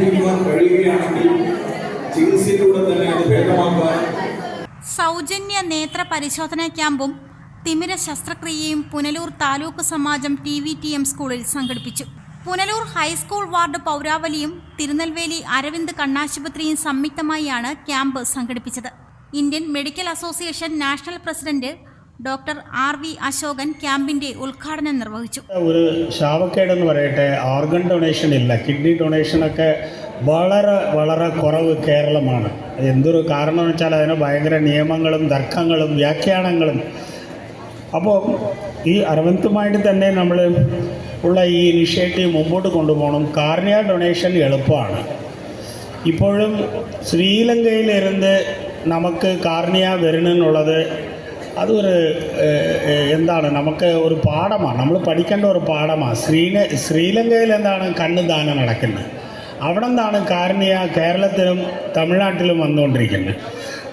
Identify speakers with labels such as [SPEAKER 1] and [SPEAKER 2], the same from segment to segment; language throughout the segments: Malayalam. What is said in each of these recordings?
[SPEAKER 1] തന്നെ സൗജന്യ നേത്ര പരിശോധനാ ക്യാമ്പും തിമിര ശസ്ത്രക്രിയയും Punalur taluk Samajam T V T M സ്കൂളിൽ സംഘടിപ്പിച്ചു. പുനലൂർ ഹൈസ്കൂൾ വാർഡ് പൗരാവലിയും തിരുനെൽവേലി അരവിന്ദ് കണ്ണാശുപത്രിയും സംയുക്തമായാണ് ക്യാമ്പ് സംഘടിപ്പിച്ചത്. Indian medical association national president doctor R V Ashokan ക്യാമ്പിന്റെ ഉദ്ഘാടനം നിർവഹിച്ചു.
[SPEAKER 2] ഒരു ശാവക്കേടെന്ന് പറയട്ടെ ഓർഗൻ ഡൊണേഷൻ ഇല്ല. കിഡ്നി ഡൊണേഷനൊക്കെ വളരെ വളരെ കുറവ് കേരളമാണ്. എന്തൊരു കാരണം വെച്ചാൽ അതിന് ഭയങ്കര നിയമങ്ങളും തർക്കങ്ങളും വ്യാഖ്യാനങ്ങളും. അപ്പോൾ ഈ അരവിന്ദുമായിട്ട് തന്നെ നമ്മൾ ഉള്ള ഈ ഇനിഷ്യേറ്റീവ് മുമ്പോട്ട് കൊണ്ടുപോകണം. കാർണിയ ഡൊണേഷൻ എളുപ്പമാണ്. ഇപ്പോഴും ശ്രീലങ്കയിലിരുന്ന് നമുക്ക് കാർണിയ വരണമെന്നുള്ളത് അതൊരു എന്താണ് നമുക്ക് ഒരു പാഠമാണ്. നമ്മൾ പഠിക്കേണ്ട ഒരു പാഠമാണ്. ശ്രീല ശ്രീലങ്കയിൽ എന്താണ് കണ്ണ് ദാനം നടക്കുന്നത്? അവിടെ നിന്നാണ് കാരണീയ കേരളത്തിലും തമിഴ്നാട്ടിലും വന്നുകൊണ്ടിരിക്കുന്നത്?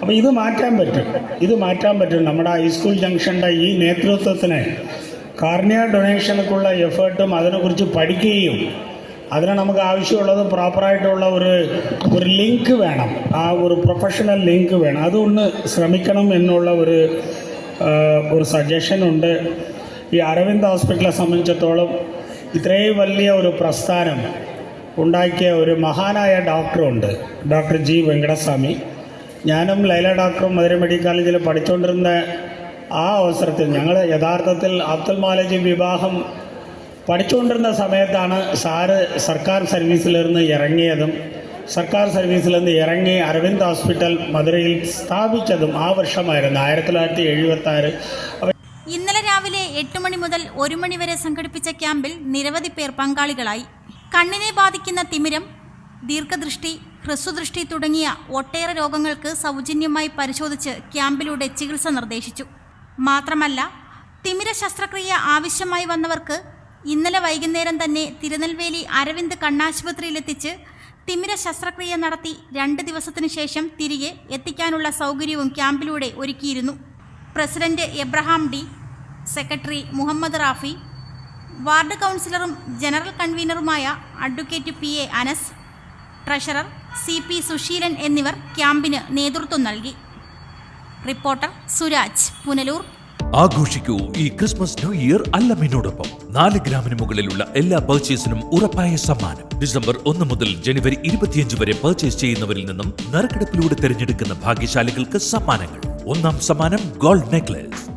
[SPEAKER 2] അപ്പോൾ ഇത് മാറ്റാൻ പറ്റും. ഇത് മാറ്റാൻ പറ്റും. നമ്മുടെ ഹൈസ്കൂൾ ജംഗ്ഷന്റെ ഈ നേതൃത്വത്തിന് കാർണിയ ഡൊണേഷനൊക്കെയുള്ള എഫേർട്ടും അതിനെക്കുറിച്ച് പഠിക്കുകയും അതിന് നമുക്ക് ആവശ്യമുള്ളത് പ്രോപ്പറായിട്ടുള്ള ഒരു ഒരു ലിങ്ക് വേണം. ആ ഒരു പ്രൊഫഷണൽ ലിങ്ക് വേണം. അതൊന്ന് ശ്രമിക്കണം എന്നുള്ള ഒരു ഒരു സജഷൻ ഉണ്ട്. ഈ അരവിന്ദ് ഹോസ്പിറ്റലെ സംബന്ധിച്ചിടത്തോളം ഇത്രയും വലിയ ഒരു പ്രസ്ഥാനം ഉണ്ടാക്കിയ ഒരു മഹാനായ ഡോക്ടറുണ്ട് ഡോക്ടർ ജി വെങ്കടസ്വാമി. ഞാനും ലൈല ഡോക്ടറും മധുര മെഡിക്കൽ കോളേജിൽ പഠിച്ചുകൊണ്ടിരുന്ന ആ അവസരത്തിൽ ഞങ്ങൾ യഥാർത്ഥത്തിൽ അബ്ദുൽമാലജി വിവാഹം പഠിച്ചുകൊണ്ടിരുന്ന സമയത്താണ് സാറ് സർക്കാർ സർവീസിലിരുന്ന് ഇറങ്ങിയതും സർക്കാർ സർവീസിൽ നിന്ന് ഇറങ്ങി അരവിന്ദ് ഹോസ്പിറ്റൽ മധുരയിൽ സ്ഥാപിച്ചതും ആ വർഷമായിരുന്നു ആയിരത്തി തൊള്ളായിരത്തി എഴുപത്തി ആറ്
[SPEAKER 1] ഇന്നലെ രാവിലെ എട്ട് മണി മുതൽ ഒരു മണി വരെ സംഘടിപ്പിച്ച ക്യാമ്പിൽ നിരവധി പേർ പങ്കാളികളായി. കണ്ണിനെ ബാധിക്കുന്ന തിമിരം ദീർഘദൃഷ്ടി ഹ്രസ്വദൃഷ്ടി തുടങ്ങിയ ഒട്ടേറെ രോഗങ്ങൾക്ക് സൗജന്യമായി പരിശോധിച്ച് ക്യാമ്പിലൂടെ ചികിത്സ നിർദ്ദേശിച്ചു. മാത്രമല്ല തിമിര ശസ്ത്രക്രിയ ആവശ്യമായി വന്നവർക്ക് ഇന്നലെ വൈകുന്നേരം തന്നെ തിരുനെൽവേലി അരവിന്ദ് കണ്ണാശുപത്രിയിലെത്തിച്ച് തിമിര ശസ്ത്രക്രിയ നടത്തി രണ്ട് ദിവസത്തിനു ശേഷം തിരികെ എത്തിക്കാനുള്ള സൗകര്യവും ക്യാമ്പിലൂടെ ഒരുക്കിയിരുന്നു. President Abraham D secretary Muhammad Rafi ward കൗൺസിലറും general കൺവീനറുമായ advocate P A Anas treasurer C P Susheelan എന്നിവർ ക്യാമ്പിന് നേതൃത്വം നൽകി. റിപ്പോർട്ടർ സുരാജ് പുനലൂർ.
[SPEAKER 3] ആഘോഷിക്കൂ ഈ ക്രിസ്മസ് ന്യൂ ഇയർ അല്ലമ്മിനോടൊപ്പം നാല് ഗ്രാമിന് മുകളിലുള്ള എല്ലാ പർച്ചേസിനും ഉറപ്പായ സമ്മാനം. ഡിസംബർ ഒന്ന് മുതൽ ജനുവരി ഇരുപത്തിയഞ്ച് വരെ പർച്ചേസ് ചെയ്യുന്നവരിൽ നിന്നും നറുക്കെടുപ്പിലൂടെ തിരഞ്ഞെടുക്കുന്ന ഭാഗ്യശാലികൾക്ക് സമ്മാനങ്ങൾ. ഒന്നാം സമ്മാനം ഗോൾഡ് നെക്ലസ്